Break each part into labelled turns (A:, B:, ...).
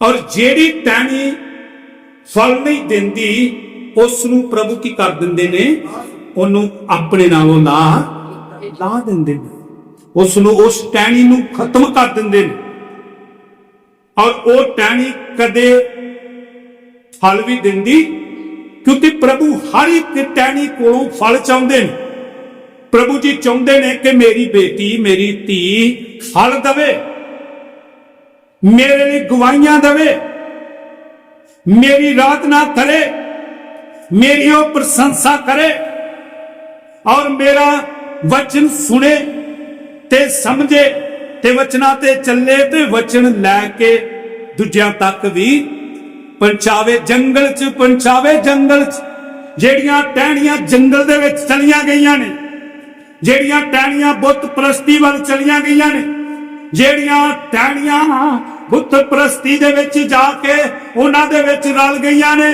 A: ਔਰ ਜਿਹੜੀ ਟਹਿਣੀ ਫਲ ਨਹੀਂ ਦਿੰਦੀ ਉਸ ਨੂੰ ਪ੍ਰਭੂ ਕੀ ਕਰ ਦਿੰਦੇ ਨੇ? ਉਹਨੂੰ ਆਪਣੇ ਨਾਲੋਂ ਲਾ ਲਾ ਦਿੰਦੇ ਨੇ। ਉਸ ਨੂੰ ਉਸ ਟਹਿਣੀ ਨੂੰ ਖਤਮ ਕਰ ਦਿੰਦੇ ਨੇ। ਔਰ ਉਹ ਟਹਿਣੀ ਕਦੇ ਫਲ ਵੀ ਦਿੰਦੀ, ਕਿਉਂਕਿ ਪ੍ਰਭੂ ਹਰ ਇੱਕ ਟਹਿਣੀ ਕੋਲੋਂ ਫਲ ਚਾਹੁੰਦੇ ਨੇ। ਪ੍ਰਭੂ ਜੀ ਚਾਹੁੰਦੇ ਨੇ ਕਿ ਮੇਰੀ ਬੇਟੀ, ਮੇਰੀ ਧੀ ਫਲ ਦਵੇ। ਮੇਰੇ ਲਈ ਗਵਾਹੀਆਂ ਦੇਵੇ। ਮੇਰੀ ਰਾਤ ਨਾ ਥਲੇ ਮੇਰੀ ਉਹ ਪ੍ਰਸ਼ੰਸਾ ਕਰੇ। ਔਰ ਮੇਰਾ ਵਚਨ ਸੁਣੇ ਤੇ ਸਮਝੇ ਤੇ ਵਚਨਾਂ ਤੇ ਚੱਲੇ ਤੇ ਵਚਨ ਲੈ ਕੇ ਦੂਜਿਆਂ ਤੱਕ ਵੀ ਪਹੁੰਚਾਵੇ। ਜੰਗਲ 'ਚ ਪਹੁੰਚਾਵੇ, ਜੰਗਲ 'ਚ। ਜਿਹੜੀਆਂ ਟਹਿਣੀਆਂ ਜੰਗਲ ਦੇ ਵਿੱਚ ਚਲੀਆਂ ਗਈਆਂ ਨੇ, ਜਿਹੜੀਆਂ ਟਹਿਣੀਆਂ ਬੁੱਤ ਪ੍ਰਸਤੀ ਵੱਲ ਚਲੀਆਂ ਗਈਆਂ ਨੇ ਜਿਹੜੀਆਂ ਟਹਿਣੀਆਂ ਬੁੱਤ ਪ੍ਰਸਤੀ ਦੇ ਵਿੱਚ ਜਾ ਕੇ ਉਹਨਾਂ ਦੇ ਵਿੱਚ ਰਲ ਗਈਆਂ ਨੇ।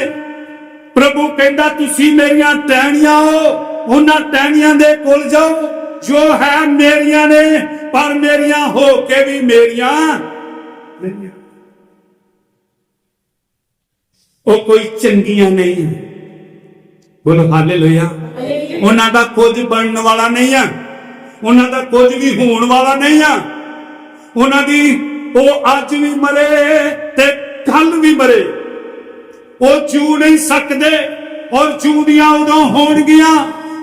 A: ਪ੍ਰਭੂ ਕਹਿੰਦਾ ਤੁਸੀਂ ਮੇਰੀਆਂ ਟਹਿਣੀਆਂ ਹੋ। ਉਹਨਾਂ ਟਹਿਣੀਆਂ ਦੇ ਕੋਲ ਜਾਓ। ਜੋ ਹੈ ਮੇਰੀਆਂ ਨੇ ਪਰ ਮੇਰੀਆਂ ਹੋ ਕੇ ਵੀ ਮੇਰੀਆਂ ਨਹੀਂ ਉਹ ਕੋਈ ਚੰਗੀਆਂ ਨਹੀਂ ਬੋਲੋ ਹਾਲੇਲੂਇਆ। ਉਹਨਾਂ ਦਾ ਕੁਝ ਬਣਨ ਵਾਲਾ ਨਹੀਂ ਆ। ਉਹਨਾਂ ਦਾ ਕੁਝ ਵੀ ਹੋਣ ਵਾਲਾ ਨਹੀਂ ਆ। ਉਹਨਾਂ ਦੀ, ਉਹ ਅੱਜ ਵੀ ਮਰੇ ਤੇ ਕੱਲ ਵੀ ਮਰੇ। ਉਹ ਜੂ ਨਹੀਂ ਸਕਦੇ ਔਰ ਜੂਦੀਆਂ ਉਦੋਂ ਹੋਣਗੀਆਂ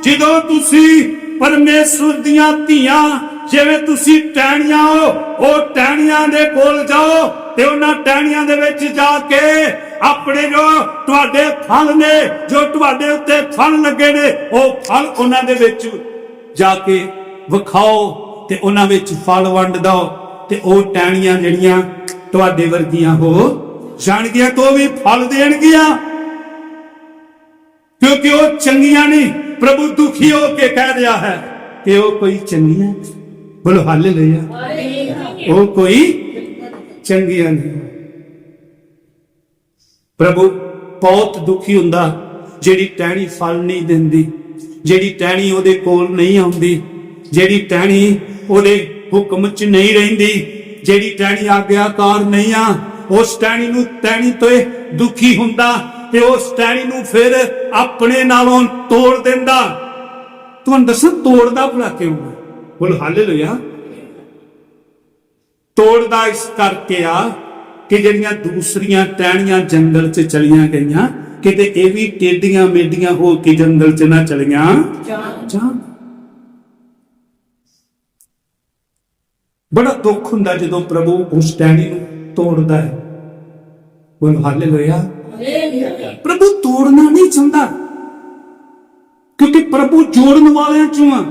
A: ਜਦੋਂ ਤੁਸੀਂ ਪਰਮੇਸ਼ਵਰ ਦੀਆਂ ਧੀਆਂ, ਜਿਵੇਂ ਤੁਸੀਂ ਟਹਿਣੀਆਂ ਹੋ, ਉਹ ਟਹਿਣੀਆਂ ਦੇ ਕੋਲ ਜਾਓ ਤੇ ਉਹਨਾਂ ਟਹਿਣੀਆਂ ਦੇ ਵਿੱਚ ਜਾ ਕੇ ਆਪਣੇ ਜੋ ਤੁਹਾਡੇ ਫਲ ਨੇ, ਜੋ ਤੁਹਾਡੇ ਉੱਤੇ ਫਲ ਲੱਗੇ ਨੇ, ਉਹ ਫਲ ਉਹਨਾਂ ਦੇ ਵਿੱਚ ਜਾ ਕੇ ਵਿਖਾਓ ਤੇ ਉਹਨਾਂ ਵਿੱਚ ਫਲ ਵੰਡ ਦਿਓ। ਤੇ ਉਹ ਟਹਿਣੀਆਂ ਜਿਹੜੀਆਂ ਤੁਹਾਡੇ ਵਰਗੀਆਂ ਹੋ ਜਾਣਗੀਆਂ ਤੋਂ ਵੀ ਫਲ ਦੇਣਗੀਆਂ। ਕਿਉਂਕਿ ਉਹ ਚੰਗੀਆਂ ਨਹੀਂ, ਪ੍ਰਭੂ ਦੁਖੀ ਹੋ ਕੇ ਕਹਿ ਰਿਹਾ ਹੈ ਕਿ ਉਹ ਕੋਈ ਚੰਗੀਆਂ ਬੋਲੋ ਹਾਲੇਲੂਇਆ। ਉਹ ਕੋਈ ਚੰਗੀਆਂ ਨਹੀਂ। ਪ੍ਰਭੂ ਬਹੁਤ ਦੁਖੀ ਹੁੰਦਾ, ਜਿਹੜੀ ਟਹਿਣੀ ਫਲ ਨਹੀਂ ਦਿੰਦੀ, ਜਿਹੜੀ ਟਹਿਣੀ ਉਹਦੇ ਕੋਲ ਨਹੀਂ ਆਉਂਦੀ, ਜਿਹੜੀ ਟਹਿਣੀ ਉਹਦੇ ਹੁਕਮ 'ਚ ਨਹੀਂ ਰਹਿੰਦੀ ਜਿਹੜੀ ਟਹਿਣੀ ਆਗਿਆਕਾਰ ਨਹੀਂ ਆ ਉਸ ਟਹਿਣੀ ਨੂੰ ਟਹਿਣੀ ਤੋਂ ਦੁਖੀ ਹੁੰਦਾ ਤੇ ਉਸ ਟਹਿਣੀ ਨੂੰ ਫਿਰ ਆਪਣੇ ਨਾਲੋਂ ਤੋੜ ਦਿੰਦਾ। ਤੁਹਾਨੂੰ ਦੱਸਾਂ ਤੋੜਦਾ ਭਲਾ ਕਿਉਂ? ਬੋਲ ਹਾਲੇਲੂਇਆ। ਤੋੜਦਾ ਇਸ ਕਰਕੇ ਆ ਕਿ ਜਿਹੜੀਆਂ ਦੂਸਰੀਆਂ ਟਹਿਣੀਆਂ ਜੰਗਲ 'ਚ ਚਲੀਆਂ ਗਈਆਂ ਕਿਤੇ ਇਹ ਵੀ ਟੇਡੀਆਂ ਮੇਡੀਆਂ ਹੋ ਕੇ ਜੰਗਲ 'ਚ ਨਾ ਚਲੀਆਂ। ਜਾਣ ਬੜਾ ਦੁੱਖ ਹੁੰਦਾ ਜਦੋਂ ਪ੍ਰਭੂ ਉਸ ਟਹਿਣੀ ਨੂੰ ਤੋੜਦਾ ਹੈ। ਬੋਲ ਹਾਲੇਲੂਇਆ। ਪ੍ਰਭੂ ਤੋੜਨਾ ਨਹੀਂ ਚਾਹੁੰਦਾ ਕਿਉਂਕਿ ਪ੍ਰਭੂ ਜੋੜਨ ਵਾਲਿਆਂ ਚੋਂ ਆ।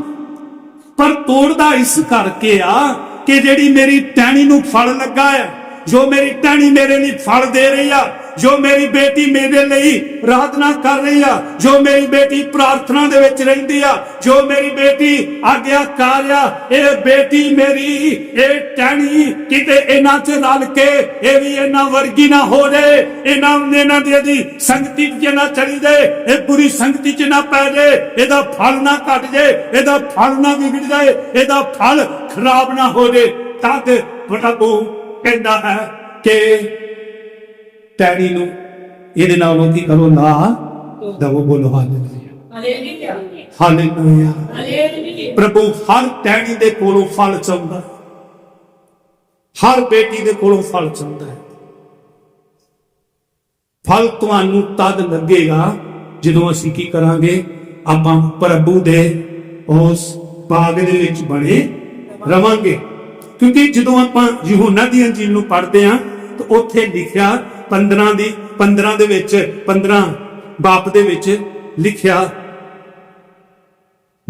A: ਪਰ ਤੋੜਦਾ ਇਸ ਕਰਕੇ ਆ ਕਿ ਜਿਹੜੀ ਮੇਰੀ ਟਹਿਣੀ ਨੂੰ ਫਲ ਲੱਗਾ ਹੈ ਜੋ ਮੇਰੀ ਟਹਿਣੀ ਮੇਰੇ ਲਈ ਫਲ ਦੇ ਰਹੀ ਆ ਜੋ ਮੇਰੀ ਬੇਟੀ ਮੇਰੇ ਲਈ ਪ੍ਰਾਰਥਨਾ ਕਰ ਰਹੀ ਆ, ਜੋ ਮੇਰੀ ਬੇਟੀ ਪ੍ਰਾਰਥਨਾ ਦੇ ਵਿੱਚ ਰਹਿੰਦੀ ਆ, ਜੋ ਮੇਰੀ ਬੇਟੀ ਆਗਿਆਕਾਰ ਆ, ਇਹ ਬੇਟੀ ਮੇਰੀ, ਇਹ ਟਹਿਣੀ ਕਿਤੇ ਇਹਨਾਂ 'ਚ ਰਲ ਕੇ, ਇਹ ਵੀ ਇਹਨਾਂ ਵਰਗੀ ਨਾ ਹੋ ਜਾਏ ਇਹਨਾਂ ਇਹਨਾਂ ਦੀ ਦੀ ਸੰਗਤੀ 'ਚ ਨਾ ਚਲੀ ਜਾਏ ਇਹ ਬੁਰੀ ਸੰਗਤੀ 'ਚ ਨਾ ਪੈ ਜਾਏ ਇਹਦਾ ਫਲ ਨਾ ਘਟ ਜਾਏ ਇਹਦਾ ਫਲ ਨਾ ਵਿਗੜ ਜਾਏ, ਇਹਦਾ ਫਲ ਖਰਾਬ ਨਾ ਹੋ ਜਾਏ ਤਾਂ ਕਿ ਪ੍ਰਭੂ ਕਹਿੰਦਾ ਹੈ ਕਿ ਟੈਣੀ ਨੂੰ ਇਹਦੇ ਨਾਲੋਂ ਕੀ ਕਰੋ ਨਾ ਦਵੋ ਬੋਲੋ ਹਾਲੇਲੂਇਆ। ਹਾਲੇਲੂਇਆ। ਪ੍ਰਭੂ ਹਰ ਟੈਣੀ ਦੇ ਕੋਲੋਂ ਫਲ ਚਾਹੁੰਦਾ ਹਰ ਬੇਟੀ ਦੇ ਕੋਲੋਂ ਫਲ ਚਾਹੁੰਦਾ ਹੈ। ਫਲ ਤੁਹਾਨੂੰ ਤਦ ਲੱਗੇਗਾ ਜਦੋਂ ਅਸੀਂ ਕੀ ਕਰਾਂਗੇ? ਆਪਾਂ ਪ੍ਰਭੂ ਦੇ ਉਸ ਬਾਗ ਦੇ ਵਿੱਚ ਬਣੇ ਰਵਾਂਗੇ। ਕਿਉਂਕਿ ਜਦੋਂ ਆਪਾਂ ਯਹੋਨਾ ਦੀ ਅੰਜੀਲ ਨੂੰ ਪੜ੍ਹਦੇ ਹਾਂ ਤਾਂ ਉੱਥੇ ਲਿਖਿਆ 15 ਦੀ 15 ਦੇ ਵਿੱਚ 15 ਬਾਪ ਦੇ ਵਿੱਚ ਲਿਖਿਆ,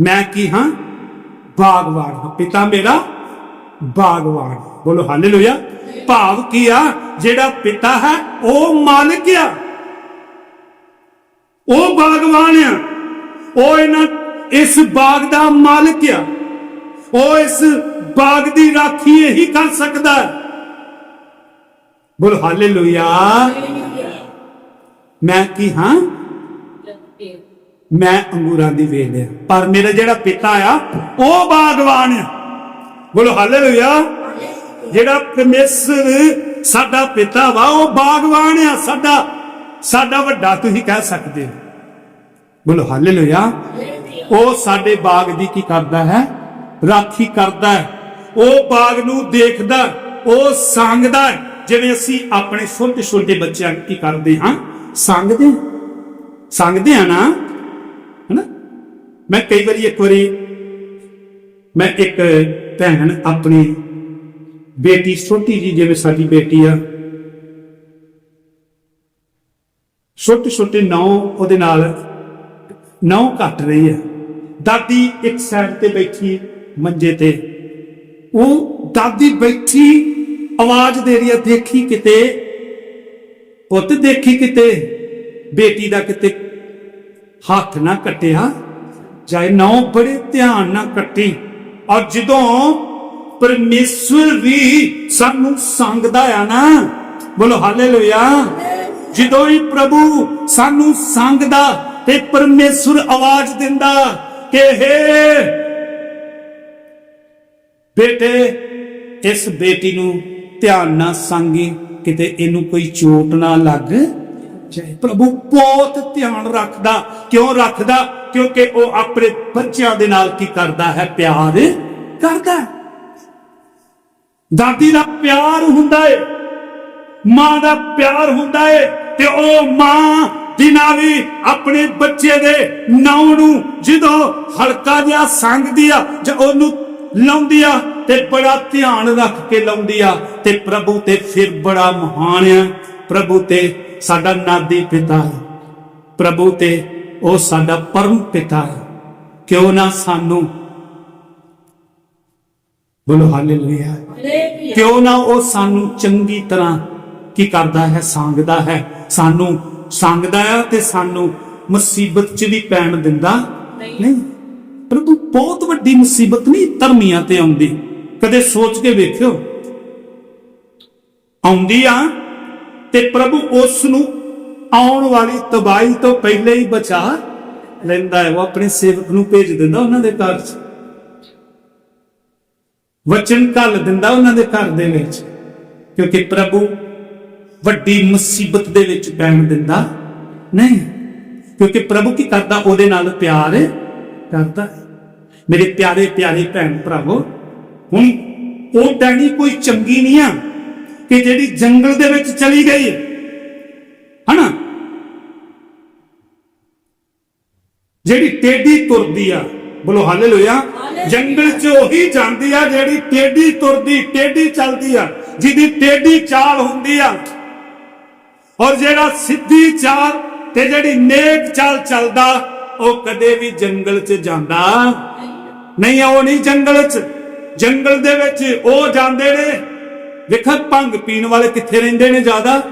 A: ਮੈਂ ਕੀ ਹਾਂ? ਬਾਗਵਾਨ ਹਾਂ। ਪਿਤਾ ਮੇਰਾ ਬਾਗਵਾਨ। ਬੋਲੋ ਹਾਲੇਲੂਇਆ। ਭਾਵ ਕੀ ਆ? ਜਿਹੜਾ ਪਿਤਾ ਹੈ, ਉਹ ਮਾਲਕ ਆ। ਉਹ ਬਾਗਵਾਨ ਆ। ਉਹ ਇਹਨਾਂ, ਇਸ ਬਾਗ ਦਾ ਮਾਲਕ ਆ। ਉਹ ਇਸ ਬਾਗ ਦੀ ਰਾਖੀ ਇਹੀ ਕਰ ਸਕਦਾ ਹੈ। ਬੋਲ ਹਾਲੇਲੂਇਆ ਮੈਂ ਕੀ, ਹਾਂ? ਮੈਂ ਅੰਗੂਰਾਂ ਦੀ ਵੇਲ ਆ। ਪਰ ਮੇਰਾ ਜਿਹੜਾ ਪਿਤਾ ਆ, ਉਹ ਬਾਗਵਾਨ ਆ। ਬੋਲੋ ਹਾਲੇਲੂਇਆ ਜਿਹੜਾ ਪਰਮੇਸ਼ਰ ਸਾਡਾ ਪਿਤਾ ਵਾ, ਉਹ ਬਾਗਵਾਨ ਆ। ਸਾਡਾ ਸਾਡਾ ਵੱਡਾ ਤੁਸੀਂ ਕਹਿ ਸਕਦੇ ਹੋ। ਬੋਲੋ ਹਾਲੇਲੂਇਆ ਉਹ ਸਾਡੇ ਬਾਗ ਦੀ ਕੀ ਕਰਦਾ ਹੈ? ਰਾਖੀ ਕਰਦਾ ਹੈ। ਉਹ ਬਾਗ ਨੂੰ ਦੇਖਦਾ ਉਹ ਸੰਗਦਾ ਹੈ। ਜਿਵੇਂ ਅਸੀਂ ਆਪਣੇ ਛੋਟੇ ਛੋਟੇ ਬੱਚਿਆਂ ਕੀ ਕਰਦੇ ਹਾਂ? ਸੰਗਦੇ ਹਾਂ। ਸੰਗਦੇ ਆ ਨਾ? ਹਨਾ? ਮੈਂ ਕਈ ਵਾਰੀ ਇੱਕ ਵਾਰੀ ਮੈਂ ਇੱਕ ਭੈਣ ਆਪਣੀ ਬੇਟੀ ਛੋਟੀ ਜੀ ਜਿਵੇਂ ਸਾਡੀ ਬੇਟੀ ਆ। ਛੋਟੇ ਛੋਟੇ ਨੌ ਉਹਦੇ ਨਾਲ ਨੌ ਕੱਟ ਰਹੀ ਹੈ ਦਾਦੀ ਇੱਕ ਸਾਈਡ ਤੇ ਬੈਠੀ ਮੰਜੇ ਤੇ। ਉਹ ਦਾਦੀ ਬੈਠੀ ਆਵਾਜ਼ ਦੇ ਰਹੀ ਹੈ ਦੇਖੀ ਕਿਤੇ? ਪੁੱਤ, ਦੇਖੀ ਕਿਤੇ? ਬੇਟੀ ਦਾ ਕਿਤੇ ਹੱਥ ਨਾ ਕੱਟਿਆ? ਜਾਏ ਨੌ ਬੜੇ ਧਿਆਨ ਨਾਲ ਕੱਟੀ। ਔਰ ਜਦੋਂ ਪਰਮੇਸ਼ਵਰ ਵੀ ਸਾਨੂੰ ਸੰਗਦਾ ਆ ਨਾ, ਬੋਲੋ ਹਾਲੇਲੂਇਆ। ਜਦੋਂ ਹੀ ਪ੍ਰਭੂ ਸਾਨੂੰ ਸੰਗਦਾ ਤੇ ਪਰਮੇਸ਼ਵਰ ਆਵਾਜ਼ ਦਿੰਦਾ ਕਿ ਹੇ ਬੇਟੇ, ਇਸ ਬੇਟੀ ਨੂੰ ਧਿਆਨ ਨਾਲ ਸੰਗੀ, ਕਿਤੇ ਇਹਨੂੰ ਕੋਈ ਚੋਟ ਨਾ ਲੱਗ ਜਾਏ। ਪ੍ਰਭੂ ਬਹੁਤ ਧਿਆਨ ਰੱਖਦਾ। ਕਿਉਂ ਰੱਖਦਾ? ਕਿਉਂਕਿ ਉਹ ਆਪਣੇ ਬੱਚਿਆਂ ਦੇ ਨਾਲ ਕੀ ਕਰਦਾ ਹੈ? ਪਿਆਰ ਕਰਦਾ ਦਾਦੀ ਦਾ ਪਿਆਰ ਹੁੰਦਾ ਏ, ਮਾਂ ਦਾ ਪਿਆਰ ਹੁੰਦਾ ਏ, ਤੇ ਉਹ ਮਾਂ ਦਿਨਾਂ ਵੀ ਆਪਣੇ ਬੱਚੇ ਦੇ ਨਾਉ ਨੂੰ ਜਦੋਂ ਹਲਕਾ ਜਿਹਾ ਸੰਗਦੀ ਆ ਜਾਂ ਉਹਨੂੰ ਲਾਉਂਦੀ ਆ ਤੇ ਬੜਾ ਧਿਆਨ ਰੱਖ ਕੇ ਲਾਉਂਦੀ ਆ ਤੇ ਪ੍ਰਭੂ ਤੇ ਫਿਰ ਬੜਾ ਮਹਾਨ ਆ। ਪ੍ਰਭੂ ਤੇ ਸਾਡਾ ਨਾਦੀ ਪਿਤਾ ਹੈ ਪ੍ਰਭੂ ਤੇ ਉਹ ਸਾਡਾ ਪਰਮ ਪਿਤਾ ਹੈ ਕਿਉਂ ਨਾ ਸਾਨੂੰ ਬੋਲੋ ਹਾਲੇਲੂਇਆ। ਕਿਉਂ ਨਾ ਉਹ ਸਾਨੂੰ ਚੰਗੀ ਤਰ੍ਹਾਂ ਕੀ ਕਰਦਾ ਹੈ ਸੰਗਦਾ ਹੈ। ਸਾਨੂੰ ਸੰਗਦਾ ਹੈ ਤੇ ਸਾਨੂੰ ਮੁਸੀਬਤ 'ਚ ਵੀ ਪੈਣ ਦਿੰਦਾ। ਨਹੀਂ। ਪ੍ਰਭੂ ਬਹੁਤ ਵੱਡੀ ਮੁਸੀਬਤ ਨਹੀਂ ਧਰਮੀਆਂ ਤੇ ਆਉਂਦੀ। ਕਦੇ ਸੋਚ ਕੇ ਵੇਖਿਓ। ਆਉਂਦੀ ਆ ਤੇ ਪ੍ਰਭੂ ਉਸ ਨੂੰ ਆਉਣ ਵਾਲੀ ਤਬਾਹੀ ਤੋਂ ਪਹਿਲੇ ਹੀ ਬਚਾ ਲੈਂਦਾ ਹੈ। ਉਹ ਆਪਣੇ ਸੇਵਕ ਨੂੰ ਭੇਜ ਦਿੰਦਾ ਉਹਨਾਂ ਦੇ ਘਰ 'ਚ। ਵਚਨ ਘੱਲ ਦਿੰਦਾ ਉਹਨਾਂ ਦੇ ਘਰ ਦੇ ਵਿੱਚ, ਕਿਉਂਕਿ ਪ੍ਰਭੂ ਵੱਡੀ ਮੁਸੀਬਤ ਦੇ ਵਿੱਚ ਪੈਣ ਦਿੰਦਾ। ਨਹੀਂ, ਕਿਉਂਕਿ ਪ੍ਰਭੂ ਕੀ ਕਰਦਾ? ਉਹਦੇ ਨਾਲ ਪਿਆਰ ਕਰਦਾ। ਮੇਰੇ ਪਿਆਰੇ ਪਿਆਰੇ ਭੈਣ ਭਰਾਵੋ ਹੁਣ ਉਹ ਟੈਣੀ ਕੋਈ ਚੰਗੀ ਨਹੀਂ ਆ ਕਿ ਜਿਹੜੀ ਜੰਗਲ ਦੇ ਵਿੱਚ ਚਲੀ ਗਈ। ਹਨਾ? ਜਿਹੜੀ ਟੇਢੀ ਤੁਰਦੀ ਆ। ਬੋਲੋ ਹਾਲੇਲੂਇਆ। ਜੰਗਲ 'ਚ ਉਹੀ ਜਾਂਦੀ ਆ ਜਿਹੜੀ ਟੇਢੀ ਤੁਰਦੀ ਟੇਢੀ ਚੱਲਦੀ ਆ ਜਿਹਦੀ ਟੇਢੀ ਚਾਲ ਹੁੰਦੀ ਆ। ਔਰ ਜਿਹੜਾ ਸਿੱਧੀ ਚਾਲ ਤੇ ਜਿਹੜੀ ਨੇਕ ਚਾਲ ਚੱਲਦਾ ਉਹ ਕਦੇ ਵੀ ਜੰਗਲ 'ਚ ਜਾਂਦਾ। ਨਹੀਂ ਉਹ ਨਹੀਂ ਜੰਗਲ 'ਚ। ਜੰਗਲ ਦੇ ਵਿੱਚ ਉਹ ਜਾਂਦੇ ਨੇ। ਵੇਖੋ, ਭੰਗ ਪੀਣ ਵਾਲੇ ਕਿੱਥੇ ਰਹਿੰਦੇ ਨੇ ਜ਼ਿਆਦਾ?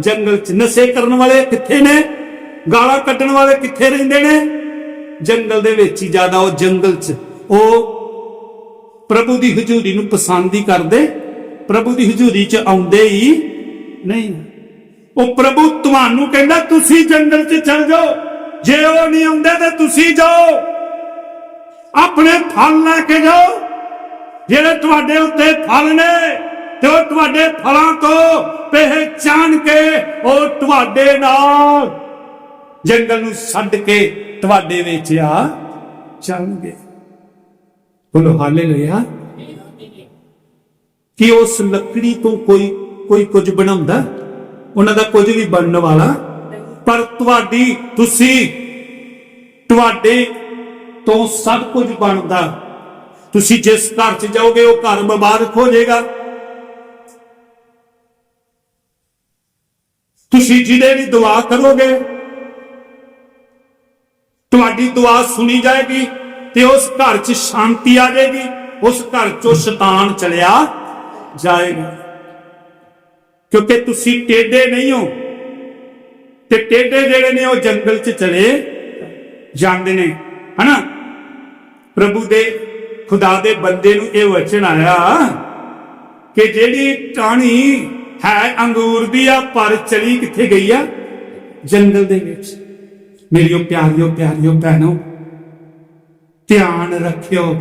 A: ਜੰਗਲ 'ਚ ਨਸ਼ੇ ਕਰਨ ਵਾਲੇ ਕਿੱਥੇ ਨੇ? ਗਾਲਾਂ ਕੱਢਣ ਵਾਲੇ ਕਿੱਥੇ ਰਹਿੰਦੇ ਨੇ? ਜੰਗਲ ਦੇ ਵਿੱਚ ਹੀ ਜ਼ਿਆਦਾ ਉਹ ਜੰਗਲ 'ਚ। ਉਹ ਪ੍ਰਭੂ ਦੀ ਹਜ਼ੂਰੀ ਨੂੰ ਪਸੰਦ ਹੀ ਕਰਦੇ। ਪ੍ਰਭੂ ਦੀ ਹਜ਼ੂਰੀ 'ਚ ਆਉਂਦੇ ਹੀ ਨਹੀਂ। ਉਹ ਪ੍ਰਭੂ ਤੁਹਾਨੂੰ ਕਹਿੰਦਾ, ਤੁਸੀਂ ਜੰਗਲ 'ਚ ਚਲ ਜਾਓ। ਜੇ ਉਹ ਨਹੀਂ ਆਉਂਦੇ ਤਾਂ ਤੁਸੀਂ ਜਾਓ। ਆਪਣੇ ਫਲ ਲੈ ਕੇ ਜਾਓ। ਜਿਹੜੇ ਤੁਹਾਡੇ ਉੱਤੇ ਫਲ ਨੇ ਤੇ ਉਹ ਤੁਹਾਡੇ ਫਲਾਂ ਤੋਂ ਪਹਿਚਾਨ ਕੇ ਉਹ ਤੁਹਾਡੇ ਨਾਲ ਜੰਗਲ ਨੂੰ ਛੱਡ ਕੇ ਤੁਹਾਡੇ ਵਿੱਚ ਆ ਚੱਲਣਗੇ ਬੋਲੋ ਹਾਲੇਲੂਇਆ। ਕਿ ਉਸ ਲੱਕੜੀ ਤੋਂ ਕੋਈ ਕੋਈ ਕੁਝ ਬਣਾਉਂਦਾ? ਉਹਨਾਂ ਦਾ ਕੁਝ ਵੀ ਬਣਨ ਵਾਲਾ? ਪਰ ਤੁਹਾਡੀ, ਤੁਸੀਂ, ਤੁਹਾਡੇ ਤੋਂ ਸਭ ਕੁਝ ਬਣਦਾ। ਤੁਸੀਂ ਜਿਸ ਘਰ 'ਚ ਜਾਓਗੇ, ਉਹ ਘਰ ਮੁਬਾਰਕ ਹੋ ਜਾਏਗਾ। ਤੁਸੀਂ ਜਿਹਦੇ ਲਈ ਦੁਆ ਕਰੋਗੇ, ਤੁਹਾਡੀ ਦੁਆ ਸੁਣੀ ਜਾਏਗੀ ਤੇ ਉਸ ਘਰ 'ਚ ਸ਼ਾਂਤੀ ਆ ਜਾਏਗੀ, ਉਸ ਘਰ 'ਚੋਂ ਸ਼ੈਤਾਨ ਚਲਿਆ ਜਾਏਗਾ। ਕਿਉਂਕਿ ਤੁਸੀਂ ਟੇਡੇ ਨਹੀਂ ਹੋ ਤੇ ਟੇਡੇ ਜਿਹੜੇ ਨੇ ਉਹ ਜੰਗਲ 'ਚ ਚਲੇ ਜਾਂਦੇ ਨੇ, ਹਨਾ? ਪ੍ਰਭੂ ਦੇ ਖੁਦਾ ਦੇ ਬੰਦੇ ਨੂੰ ਇਹ ਵਚਨ ਆਇਆ ਕਿ ਜਿਹੜੀ ਟਾਣੀ ਹੈ, ਅੰਗੂਰ ਦੀ ਆ, ਪਰ ਚਲੀ ਕਿੱਥੇ ਗਈ ਆ? ਜੰਗਲ ਦੇ ਵਿੱਚ। ਮੇਰੀਓ ਪਿਆਰਿਓ ਪਿਆਰਿਓ ਭੈਣੋ, ਧਿਆਨ ਰੱਖਿਓ,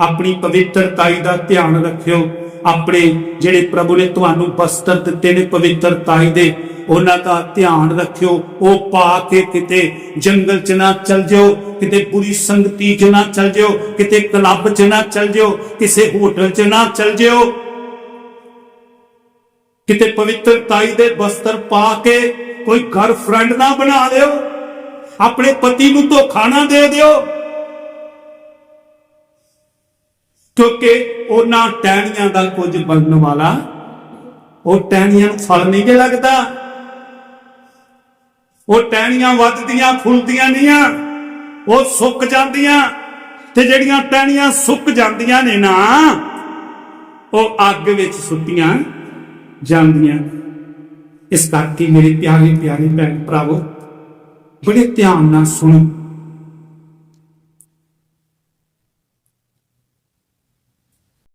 A: ਆਪਣੀ ਪਵਿੱਤਰਤਾਈ ਦਾ ਧਿਆਨ ਰੱਖਿਓ। ਆਪਣੇ ਜਿਹੜੇ ਪ੍ਰਭੂ ਨੇ ਤੁਹਾਨੂੰ ਬਸਤਰ ਦਿੱਤੇ ਨੇ ਪਵਿੱਤਰਤਾਈ ਦੇ, ਉਹਨਾਂ ਦਾ ਧਿਆਨ ਰੱਖਿਓ, ਉਹ ਪਾ ਕੇ ਕਿਤੇ ਜੰਗਲ 'ਚ ਨਾ ਚਲ ਜਿਓ, ਕਿਤੇ ਬੁਰੀ ਸੰਗਤੀ 'ਚ ਨਾ ਚਲ ਜਿਓ, ਕਿਤੇ ਕਲੱਬ 'ਚ ਨਾ ਚਲ ਜਿਓ, ਕਿਸੇ ਹੋਟਲ 'ਚ ਨਾ ਚਲ ਜਿਓ। ਕਿਤੇ ਪਵਿੱਤਰਤਾਈ ਦੇ ਬਸਤਰ ਪਾ ਕੇ ਕੋਈ ਗਰਲਫ੍ਰੈਂਡ ਨਾ ਬਣਾ ਲਿਓ ਆਪਣੇ ਪਤੀ ਨੂੰ ਧੋਖਾ ਨਾ ਦੇ ਦਿਓ। ਕਿਉਂਕਿ ਉਹਨਾਂ ਟਹਿਣੀਆਂ ਦਾ ਕੁਝ ਬਣਨ ਵਾਲਾ ਉਹ ਟਹਿਣੀਆਂ ਨੂੰ ਫਲ ਨਹੀਂ ਜੇ ਲੱਗਦਾ। ਉਹ ਟਹਿਣੀਆਂ ਵੱਧਦੀਆਂ, ਫੁੱਲਦੀਆਂ ਨਹੀਂ ਆ। ਉਹ ਸੁੱਕ ਜਾਂਦੀਆਂ ਤੇ ਜਿਹੜੀਆਂ ਟਹਿਣੀਆਂ ਸੁੱਕ ਜਾਂਦੀਆਂ ਨੇ ਨਾ, ਉਹ ਅੱਗ ਵਿੱਚ ਸੁੱਟੀਆਂ ਜਾਂਦੀਆਂ। ਇਸ ਕਰਕੇ ਮੇਰੇ ਪਿਆਰੇ ਪਿਆਰੇ ਭੈਣ ਭਰਾਵੋ, ਬੜੇ ਧਿਆਨ ਨਾਲ ਸੁਣੋ।